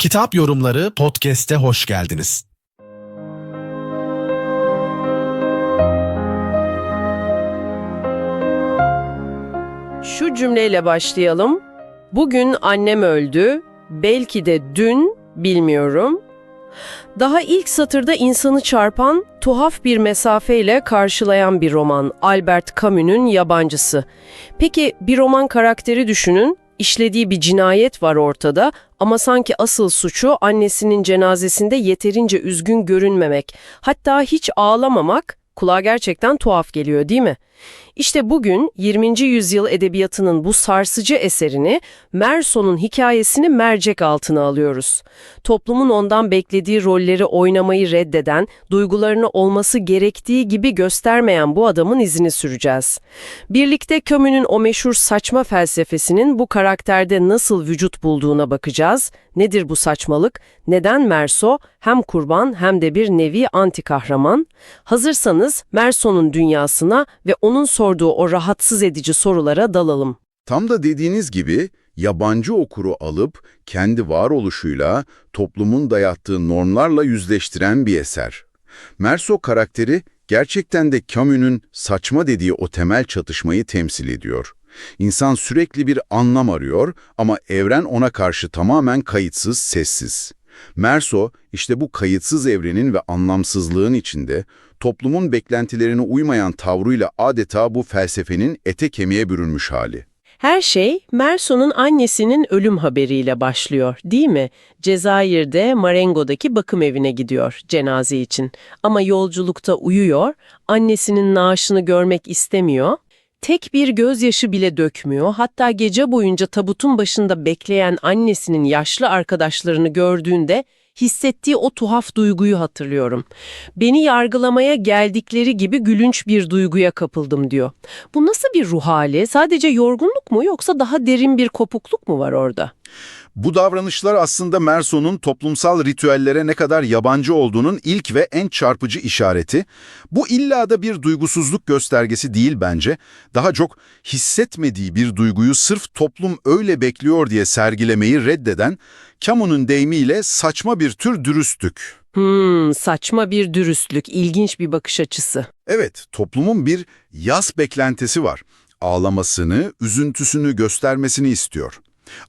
Kitap Yorumları Podcast'e hoş geldiniz. Şu cümleyle başlayalım. Bugün annem öldü, belki de dün, bilmiyorum. Daha ilk satırda insanı çarpan, tuhaf bir mesafeyle karşılayan bir roman Albert Camus'un Yabancısı. Peki bir roman karakteri düşünün, işlediği bir cinayet var ortada ama sanki asıl suçu annesinin cenazesinde yeterince üzgün görünmemek, hatta hiç ağlamamak kulağa gerçekten tuhaf geliyor değil mi? İşte bugün 20. yüzyıl edebiyatının bu sarsıcı eserini, Merson'un hikayesini mercek altına alıyoruz. Toplumun ondan beklediği rolleri oynamayı reddeden, duygularını olması gerektiği gibi göstermeyen bu adamın izini süreceğiz. Birlikte Camus'un o meşhur saçma felsefesinin bu karakterde nasıl vücut bulduğuna bakacağız. Nedir bu saçmalık? Neden Merso hem kurban hem de bir nevi anti kahraman? Hazırsanız Merson'un dünyasına ve onun sorduğu o rahatsız edici sorulara dalalım. Tam da dediğiniz gibi yabancı okuru alıp kendi varoluşuyla toplumun dayattığı normlarla yüzleştiren bir eser. Merso karakteri gerçekten de Camus'un saçma dediği o temel çatışmayı temsil ediyor. İnsan sürekli bir anlam arıyor ama evren ona karşı tamamen kayıtsız, sessiz. Merso işte bu kayıtsız evrenin ve anlamsızlığın içinde toplumun beklentilerine uymayan tavrıyla adeta bu felsefenin ete kemiğe bürünmüş hali. Her şey Merson'un annesinin ölüm haberiyle başlıyor, değil mi? Cezayir'de Marengo'daki bakım evine gidiyor cenaze için. Ama yolculukta uyuyor, annesinin naaşını görmek istemiyor. Tek bir gözyaşı bile dökmüyor. Hatta gece boyunca tabutun başında bekleyen annesinin yaşlı arkadaşlarını gördüğünde hissettiği o tuhaf duyguyu hatırlıyorum. Beni yargılamaya geldikleri gibi gülünç bir duyguya kapıldım diyor. Bu nasıl bir ruh hali? Sadece yorgunluk mu yoksa daha derin bir kopukluk mu var orada? Bu davranışlar aslında Merson'un toplumsal ritüellere ne kadar yabancı olduğunun ilk ve en çarpıcı işareti. Bu illa da bir duygusuzluk göstergesi değil bence. Daha çok hissetmediği bir duyguyu sırf toplum öyle bekliyor diye sergilemeyi reddeden, Camus'un deyimiyle saçma bir tür dürüstlük. Hmm, saçma bir dürüstlük, ilginç bir bakış açısı. Evet, toplumun bir yas beklentisi var. Ağlamasını, üzüntüsünü göstermesini istiyor.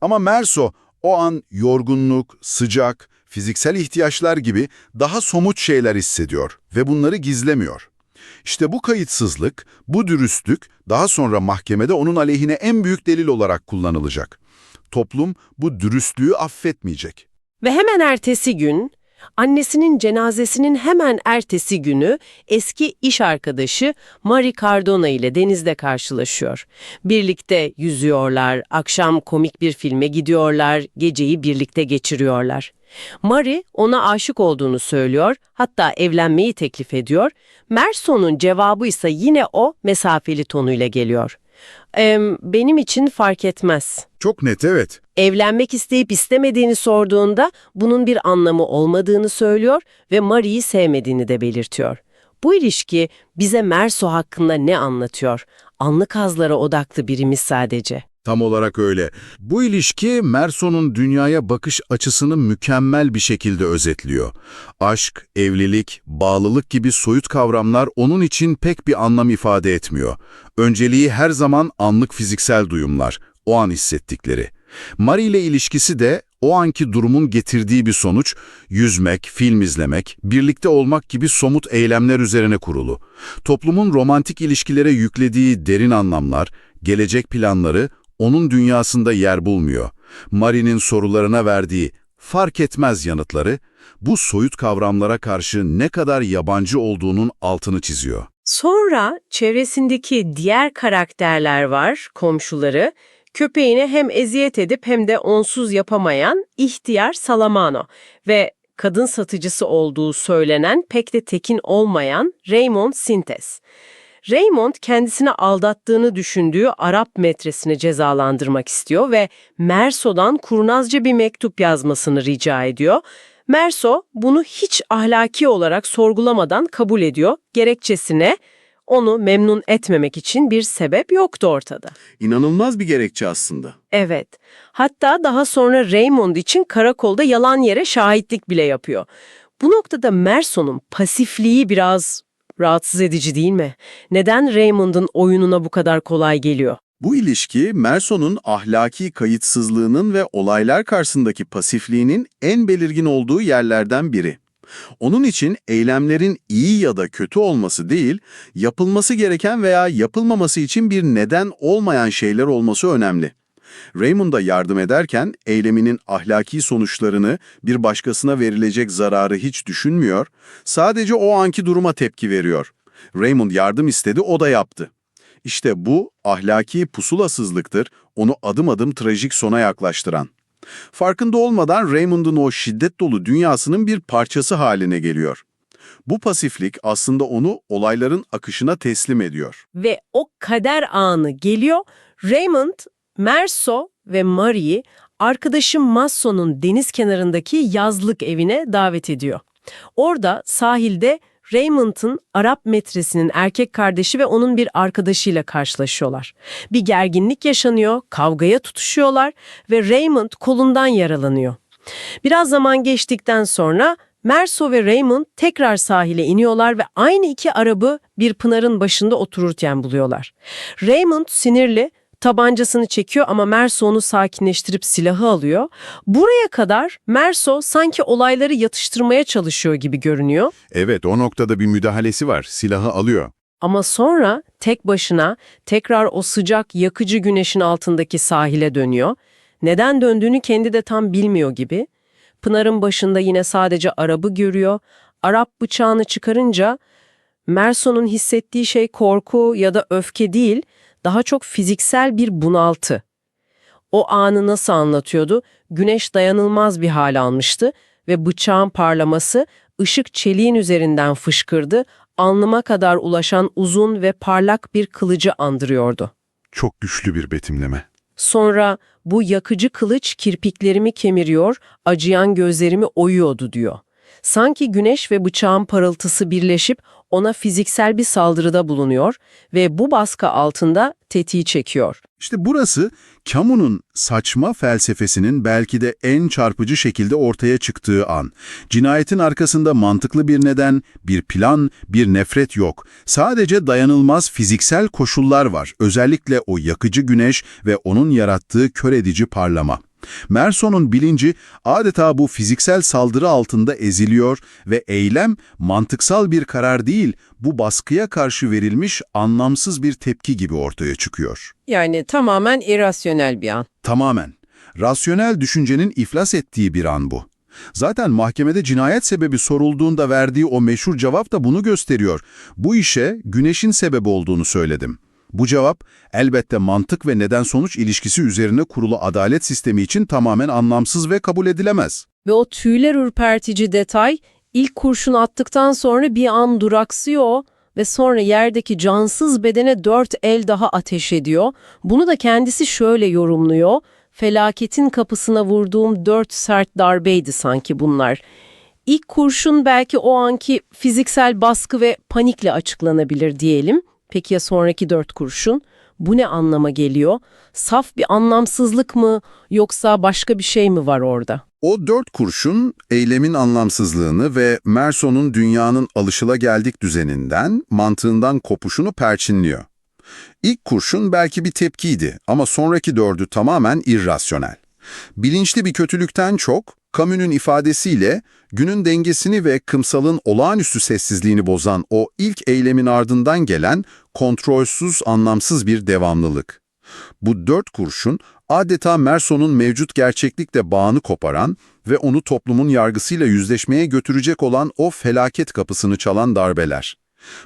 Ama Merso o an yorgunluk, sıcak, fiziksel ihtiyaçlar gibi daha somut şeyler hissediyor ve bunları gizlemiyor. İşte bu kayıtsızlık, bu dürüstlük daha sonra mahkemede onun aleyhine en büyük delil olarak kullanılacak. Toplum bu dürüstlüğü affetmeyecek. Ve hemen ertesi gün, annesinin cenazesinin hemen ertesi günü eski iş arkadaşı Marie Cardona ile denizde karşılaşıyor. Birlikte yüzüyorlar, akşam komik bir filme gidiyorlar, geceyi birlikte geçiriyorlar. Marie ona aşık olduğunu söylüyor, hatta evlenmeyi teklif ediyor. Merson'un cevabı ise yine o mesafeli tonuyla geliyor. "Em, benim için fark etmez. Çok net evet. Evlenmek isteyip istemediğini sorduğunda bunun bir anlamı olmadığını söylüyor ve Marie'yi sevmediğini de belirtiyor. Bu ilişki bize Merso hakkında ne anlatıyor? Anlık hazlara odaklı birimiz sadece. Tam olarak öyle. Bu ilişki Merson'un dünyaya bakış açısını mükemmel bir şekilde özetliyor. Aşk, evlilik, bağlılık gibi soyut kavramlar onun için pek bir anlam ifade etmiyor. Önceliği her zaman anlık fiziksel duyumlar, o an hissettikleri. Marie ile ilişkisi de o anki durumun getirdiği bir sonuç, yüzmek, film izlemek, birlikte olmak gibi somut eylemler üzerine kurulu. Toplumun romantik ilişkilere yüklediği derin anlamlar, gelecek planları onun dünyasında yer bulmuyor. Marie'nin sorularına verdiği fark etmez yanıtları, bu soyut kavramlara karşı ne kadar yabancı olduğunun altını çiziyor. Sonra çevresindeki diğer karakterler var, komşuları. Köpeğine hem eziyet edip hem de onsuz yapamayan ihtiyar Salamano ve kadın satıcısı olduğu söylenen pek de tekin olmayan Raymond Sintes. Raymond kendisini aldattığını düşündüğü Arap metresini cezalandırmak istiyor ve Merso'dan kurnazca bir mektup yazmasını rica ediyor. Merso bunu hiç ahlaki olarak sorgulamadan kabul ediyor. Gerekçesine onu memnun etmemek için bir sebep yoktu ortada. İnanılmaz bir gerekçe aslında. Evet. Hatta daha sonra Raymond için karakolda yalan yere şahitlik bile yapıyor. Bu noktada Merson'un pasifliği biraz rahatsız edici değil mi? Neden Raymond'un oyununa bu kadar kolay geliyor? Bu ilişki Merson'un ahlaki kayıtsızlığının ve olaylar karşısındaki pasifliğinin en belirgin olduğu yerlerden biri. Onun için eylemlerin iyi ya da kötü olması değil, yapılması gereken veya yapılmaması için bir neden olmayan şeyler olması önemli. Raymond'a yardım ederken eyleminin ahlaki sonuçlarını, bir başkasına verilecek zararı hiç düşünmüyor, sadece o anki duruma tepki veriyor. Raymond yardım istedi, o da yaptı. İşte bu ahlaki pusulasızlıktır, onu adım adım trajik sona yaklaştıran. Farkında olmadan Raymond'un o şiddet dolu dünyasının bir parçası haline geliyor. Bu pasiflik aslında onu olayların akışına teslim ediyor. Ve o kader anı geliyor. Raymond, Merso ve Marie'yi arkadaşı Masso'nun deniz kenarındaki yazlık evine davet ediyor. Orada sahilde Raymond'ın Arap metresinin erkek kardeşi ve onun bir arkadaşıyla karşılaşıyorlar. Bir gerginlik yaşanıyor, kavgaya tutuşuyorlar ve Raymond kolundan yaralanıyor. Biraz zaman geçtikten sonra Merso ve Raymond tekrar sahile iniyorlar ve aynı iki arabı bir pınarın başında otururken buluyorlar. Raymond sinirli, tabancasını çekiyor ama Merso onu sakinleştirip silahı alıyor. Buraya kadar Merso sanki olayları yatıştırmaya çalışıyor gibi görünüyor. Evet, o noktada bir müdahalesi var. Silahı alıyor. Ama sonra tek başına tekrar o sıcak yakıcı güneşin altındaki sahile dönüyor. Neden döndüğünü kendi de tam bilmiyor gibi. Pınar'ın başında yine sadece arabı görüyor. Arap bıçağını çıkarınca Merso'nun hissettiği şey korku ya da öfke değil, daha çok fiziksel bir bunaltı. O anı nasıl anlatıyordu? Güneş dayanılmaz bir hal almıştı ve bıçağın parlaması ışık çeliğin üzerinden fışkırdı, alnıma kadar ulaşan uzun ve parlak bir kılıcı andırıyordu. Çok güçlü bir betimleme. Sonra bu yakıcı kılıç kirpiklerimi kemiriyor, acıyan gözlerimi oyuyordu diyor. Sanki güneş ve bıçağın parıltısı birleşip ona fiziksel bir saldırıda bulunuyor ve bu baskı altında tetiği çekiyor. İşte burası Camus'un saçma felsefesinin belki de en çarpıcı şekilde ortaya çıktığı an. Cinayetin arkasında mantıklı bir neden, bir plan, bir nefret yok. Sadece dayanılmaz fiziksel koşullar var. Özellikle o yakıcı güneş ve onun yarattığı kör edici parlama. Merson'un bilinci adeta bu fiziksel saldırı altında eziliyor ve eylem mantıksal bir karar değil, bu baskıya karşı verilmiş anlamsız bir tepki gibi ortaya çıkıyor. Yani tamamen irrasyonel bir an. Tamamen. Rasyonel düşüncenin iflas ettiği bir an bu. Zaten mahkemede cinayet sebebi sorulduğunda verdiği o meşhur cevap da bunu gösteriyor. Bu işe güneşin sebebi olduğunu söyledim. Bu cevap elbette mantık ve neden-sonuç ilişkisi üzerine kurulu adalet sistemi için tamamen anlamsız ve kabul edilemez. Ve o tüyler ürpertici detay ilk kurşun attıktan sonra bir an duraksıyor ve sonra yerdeki cansız bedene dört el daha ateş ediyor. Bunu da kendisi şöyle yorumluyor. Felaketin kapısına vurduğum dört sert darbeydi sanki bunlar. İlk kurşun belki o anki fiziksel baskı ve panikle açıklanabilir diyelim. Peki ya sonraki dört kurşun? Bu ne anlama geliyor? Saf bir anlamsızlık mı yoksa başka bir şey mi var orada? O dört kurşun eylemin anlamsızlığını ve Merson'un dünyanın alışılageldik düzeninden, mantığından kopuşunu perçinliyor. İlk kurşun belki bir tepkiydi ama sonraki dördü tamamen irrasyonel. Bilinçli bir kötülükten çok, Camus'un ifadesiyle günün dengesini ve kımsalın olağanüstü sessizliğini bozan o ilk eylemin ardından gelen kontrolsüz, anlamsız bir devamlılık. Bu dört kurşun adeta Merson'un mevcut gerçeklikle bağını koparan ve onu toplumun yargısıyla yüzleşmeye götürecek olan o felaket kapısını çalan darbeler.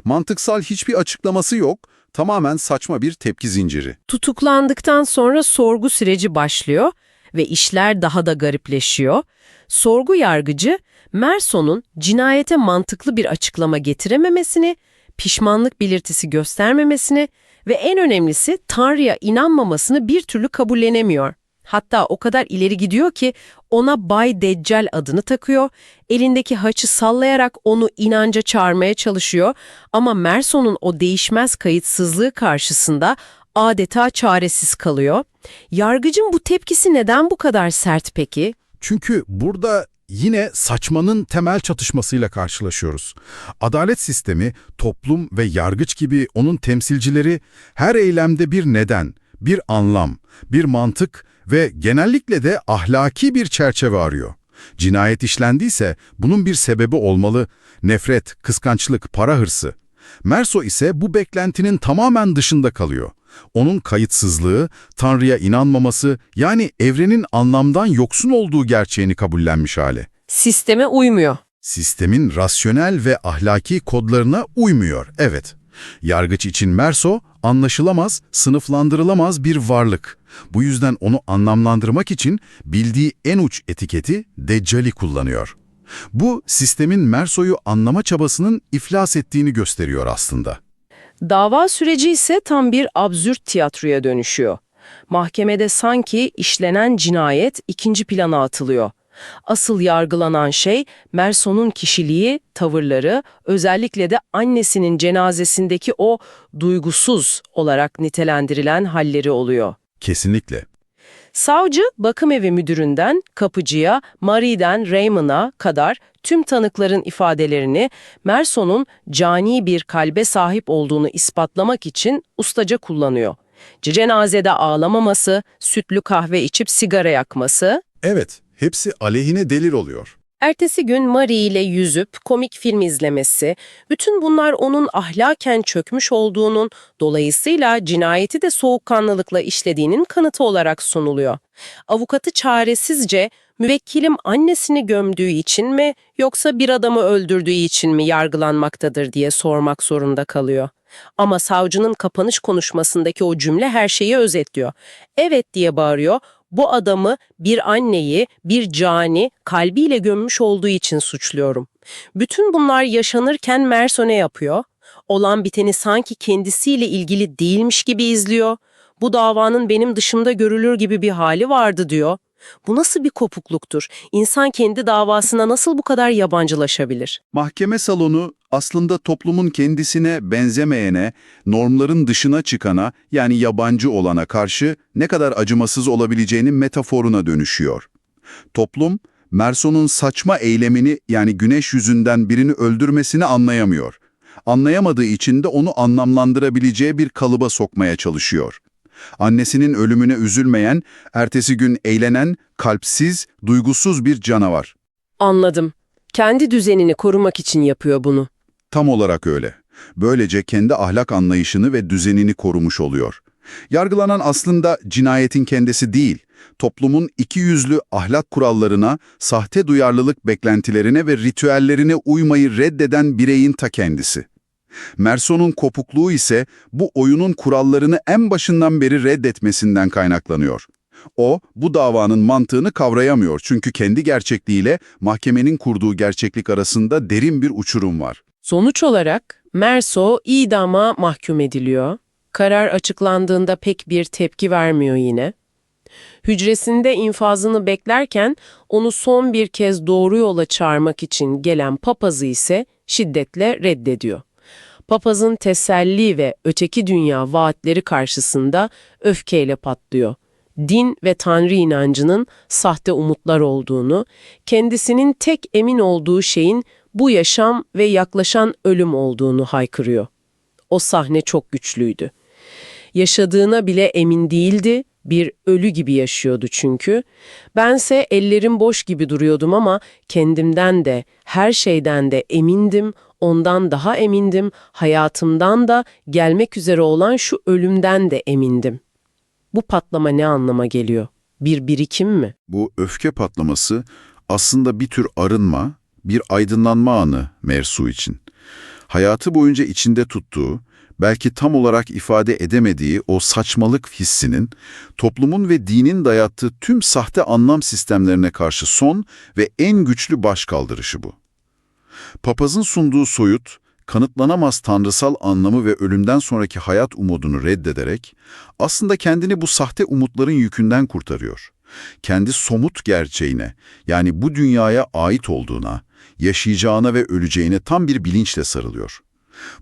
Mantıksal hiçbir açıklaması yok, tamamen saçma bir tepki zinciri. Tutuklandıktan sonra sorgu süreci başlıyor ve işler daha da garipleşiyor. Sorgu yargıcı, Merson'un cinayete mantıklı bir açıklama getirememesini, pişmanlık belirtisi göstermemesini ve en önemlisi Tanrı'ya inanmamasını bir türlü kabullenemiyor. Hatta o kadar ileri gidiyor ki ona Bay Deccal adını takıyor, elindeki haçı sallayarak onu inanca çağırmaya çalışıyor ama Merson'un o değişmez kayıtsızlığı karşısında adeta çaresiz kalıyor. Yargıcın bu tepkisi neden bu kadar sert peki? Çünkü burada yine saçmanın temel çatışmasıyla karşılaşıyoruz. Adalet sistemi, toplum ve yargıç gibi onun temsilcileri her eylemde bir neden, bir anlam, bir mantık ve genellikle de ahlaki bir çerçeve arıyor. Cinayet işlendiyse bunun bir sebebi olmalı. Nefret, kıskançlık, para hırsı. Merso ise bu beklentinin tamamen dışında kalıyor. Onun kayıtsızlığı, Tanrı'ya inanmaması yani evrenin anlamdan yoksun olduğu gerçeğini kabullenmiş hali. Sisteme uymuyor. Sistemin rasyonel ve ahlaki kodlarına uymuyor, evet. Yargıç için Merso, anlaşılamaz, sınıflandırılamaz bir varlık. Bu yüzden onu anlamlandırmak için bildiği en uç etiketi Deccali kullanıyor. Bu, sistemin Merso'yu anlama çabasının iflas ettiğini gösteriyor aslında. Dava süreci ise tam bir absürt tiyatroya dönüşüyor. Mahkemede sanki işlenen cinayet ikinci plana atılıyor. Asıl yargılanan şey Merson'un kişiliği, tavırları, özellikle de annesinin cenazesindeki o duygusuz olarak nitelendirilen halleri oluyor. Kesinlikle. Savcı, bakım evi müdüründen kapıcıya, Marie'den Raymond'a kadar tüm tanıkların ifadelerini Merson'un cani bir kalbe sahip olduğunu ispatlamak için ustaca kullanıyor. Cenazede ağlamaması, sütlü kahve içip sigara yakması, Evet, hepsi aleyhine delil oluyor. Ertesi gün Marie ile yüzüp komik film izlemesi, bütün bunlar onun ahlaken çökmüş olduğunun, dolayısıyla cinayeti de soğukkanlılıkla işlediğinin kanıtı olarak sunuluyor. Avukatı çaresizce müvekkilim annesini gömdüğü için mi yoksa bir adamı öldürdüğü için mi yargılanmaktadır diye sormak zorunda kalıyor. Ama savcının kapanış konuşmasındaki o cümle her şeyi özetliyor. Evet diye bağırıyor, bu adamı bir anneyi, bir cani kalbiyle gömmüş olduğu için suçluyorum. Bütün bunlar yaşanırken Merso ne yapıyor? Olan biteni sanki kendisiyle ilgili değilmiş gibi izliyor. Bu davanın benim dışımda görülür gibi bir hali vardı diyor. Bu nasıl bir kopukluktur? İnsan kendi davasına nasıl bu kadar yabancılaşabilir? Mahkeme salonu aslında toplumun kendisine benzemeyene, normların dışına çıkana yani yabancı olana karşı ne kadar acımasız olabileceğinin metaforuna dönüşüyor. Toplum, Merson'un saçma eylemini yani güneş yüzünden birini öldürmesini anlayamıyor. Anlayamadığı için de onu anlamlandırabileceği bir kalıba sokmaya çalışıyor. Annesinin ölümüne üzülmeyen, ertesi gün eğlenen, kalpsiz, duygusuz bir canavar. Anladım. Kendi düzenini korumak için yapıyor bunu. Tam olarak öyle. Böylece kendi ahlak anlayışını ve düzenini korumuş oluyor. Yargılanan aslında cinayetin kendisi değil, toplumun iki yüzlü ahlak kurallarına, sahte duyarlılık beklentilerine ve ritüellerine uymayı reddeden bireyin ta kendisi. Merson'un kopukluğu ise bu oyunun kurallarını en başından beri reddetmesinden kaynaklanıyor. O, bu davanın mantığını kavrayamıyor çünkü kendi gerçekliğiyle mahkemenin kurduğu gerçeklik arasında derin bir uçurum var. Sonuç olarak Merso idama mahkum ediliyor. Karar açıklandığında pek bir tepki vermiyor yine. Hücresinde infazını beklerken onu son bir kez doğru yola çağırmak için gelen papazı ise şiddetle reddediyor. Papazın teselli ve öteki dünya vaatleri karşısında öfkeyle patlıyor. Din ve Tanrı inancının sahte umutlar olduğunu, kendisinin tek emin olduğu şeyin bu yaşam ve yaklaşan ölüm olduğunu haykırıyor. O sahne çok güçlüydü. Yaşadığına bile emin değildi, bir ölü gibi yaşıyordu çünkü. Bense ellerim boş gibi duruyordum ama kendimden de, her şeyden de emindim, ondan daha emindim, hayatımdan da gelmek üzere olan şu ölümden de emindim. Bu patlama ne anlama geliyor? Bir birikim mi? Bu öfke patlaması aslında bir tür arınma, bir aydınlanma anı Mersu için. Hayatı boyunca içinde tuttuğu, belki tam olarak ifade edemediği o saçmalık hissinin, toplumun ve dinin dayattığı tüm sahte anlam sistemlerine karşı son ve en güçlü başkaldırışı bu. Papazın sunduğu soyut, kanıtlanamaz tanrısal anlamı ve ölümden sonraki hayat umudunu reddederek, aslında kendini bu sahte umutların yükünden kurtarıyor. Kendi somut gerçeğine, yani bu dünyaya ait olduğuna, yaşayacağına ve öleceğine tam bir bilinçle sarılıyor.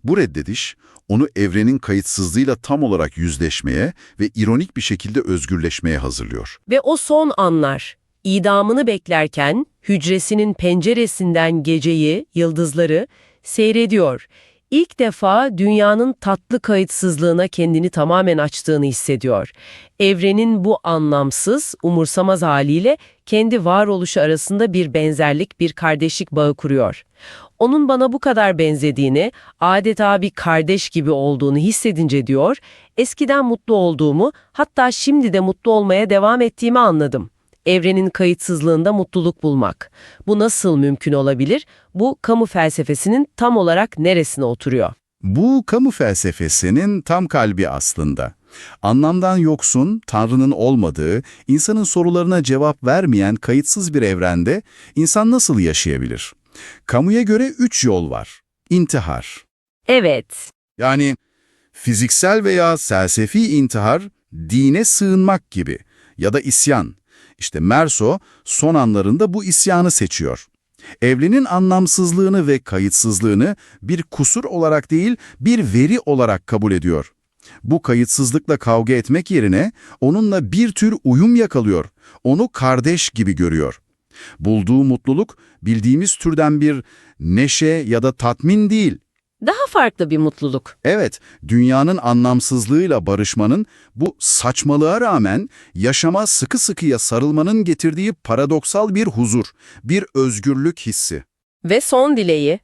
Bu reddediş, onu evrenin kayıtsızlığıyla tam olarak yüzleşmeye ve ironik bir şekilde özgürleşmeye hazırlıyor. Ve o son anlar, idamını beklerken hücresinin penceresinden geceyi, yıldızları seyrediyor. İlk defa dünyanın tatlı kayıtsızlığına kendini tamamen açtığını hissediyor. Evrenin bu anlamsız, umursamaz haliyle kendi varoluşu arasında bir benzerlik, bir kardeşlik bağı kuruyor. Onun bana bu kadar benzediğini, adeta bir kardeş gibi olduğunu hissedince diyor, eskiden mutlu olduğumu, hatta şimdi de mutlu olmaya devam ettiğimi anladım. Evrenin kayıtsızlığında mutluluk bulmak. Bu nasıl mümkün olabilir? Bu kamu felsefesinin tam olarak neresine oturuyor? Bu kamu felsefesinin tam kalbi aslında. Anlamdan yoksun, Tanrı'nın olmadığı, insanın sorularına cevap vermeyen kayıtsız bir evrende insan nasıl yaşayabilir? Kamuya göre üç yol var. İntihar. Evet, Yani fiziksel veya felsefi intihar, dine sığınmak gibi ya da isyan. İşte Merso son anlarında bu isyanı seçiyor. Evrenin anlamsızlığını ve kayıtsızlığını bir kusur olarak değil, bir veri olarak kabul ediyor. Bu kayıtsızlıkla kavga etmek yerine onunla bir tür uyum yakalıyor. Onu kardeş gibi görüyor. Bulduğu mutluluk bildiğimiz türden bir neşe ya da tatmin değil. Daha farklı bir mutluluk. Evet, dünyanın anlamsızlığıyla barışmanın bu saçmalığa rağmen yaşama sıkı sıkıya sarılmanın getirdiği paradoksal bir huzur, bir özgürlük hissi. Ve son dileği,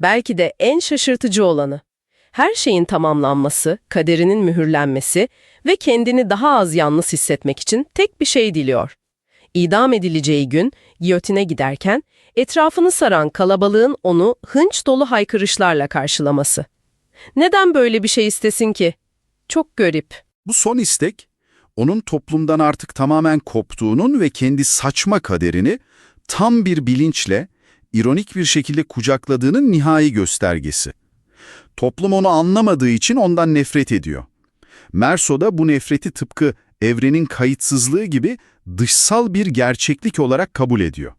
belki de en şaşırtıcı olanı. Her şeyin tamamlanması, kaderinin mühürlenmesi ve kendini daha az yalnız hissetmek için tek bir şey diliyor. İdam edileceği gün giyotine giderken etrafını saran kalabalığın onu hınç dolu haykırışlarla karşılaması. Neden böyle bir şey istesin ki? Çok garip. Bu son istek, onun toplumdan artık tamamen koptuğunun ve kendi saçma kaderini tam bir bilinçle, ironik bir şekilde kucakladığının nihai göstergesi. Toplum onu anlamadığı için ondan nefret ediyor. Merso da bu nefreti tıpkı evrenin kayıtsızlığı gibi dışsal bir gerçeklik olarak kabul ediyor.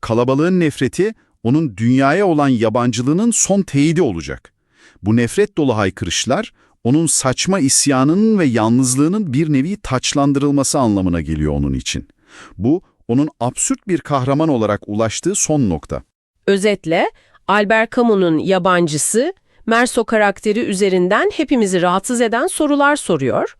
Kalabalığın nefreti, onun dünyaya olan yabancılığının son teyidi olacak. Bu nefret dolu haykırışlar, onun saçma isyanının ve yalnızlığının bir nevi taçlandırılması anlamına geliyor onun için. Bu, onun absürt bir kahraman olarak ulaştığı son nokta. Özetle, Albert Camus'un yabancısı, Merso karakteri üzerinden hepimizi rahatsız eden sorular soruyor.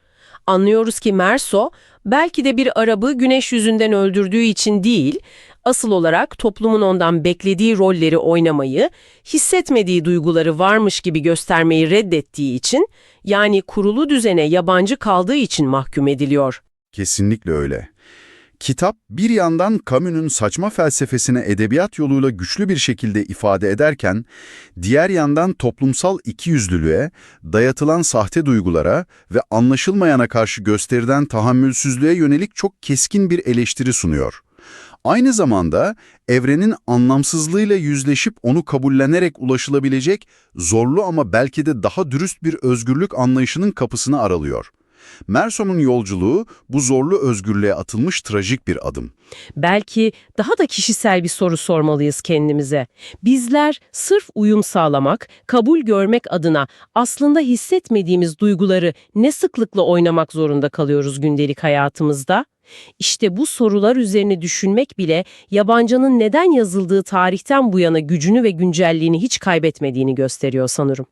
Anlıyoruz ki Merso, belki de bir Arabı güneş yüzünden öldürdüğü için değil, asıl olarak toplumun ondan beklediği rolleri oynamayı, hissetmediği duyguları varmış gibi göstermeyi reddettiği için, yani kurulu düzene yabancı kaldığı için mahkum ediliyor. Kesinlikle öyle. Kitap bir yandan Camus'un saçma felsefesine edebiyat yoluyla güçlü bir şekilde ifade ederken, diğer yandan toplumsal ikiyüzlülüğe, dayatılan sahte duygulara ve anlaşılmayana karşı gösterilen tahammülsüzlüğe yönelik çok keskin bir eleştiri sunuyor. Aynı zamanda evrenin anlamsızlığıyla yüzleşip onu kabullenerek ulaşılabilecek zorlu ama belki de daha dürüst bir özgürlük anlayışının kapısını aralıyor. Merson'un yolculuğu bu zorlu özgürlüğe atılmış trajik bir adım. Belki daha da kişisel bir soru sormalıyız kendimize. Bizler sırf uyum sağlamak, kabul görmek adına aslında hissetmediğimiz duyguları ne sıklıkla oynamak zorunda kalıyoruz gündelik hayatımızda? İşte bu sorular üzerine düşünmek bile yabancının neden yazıldığı tarihten bu yana gücünü ve güncelliğini hiç kaybetmediğini gösteriyor sanırım.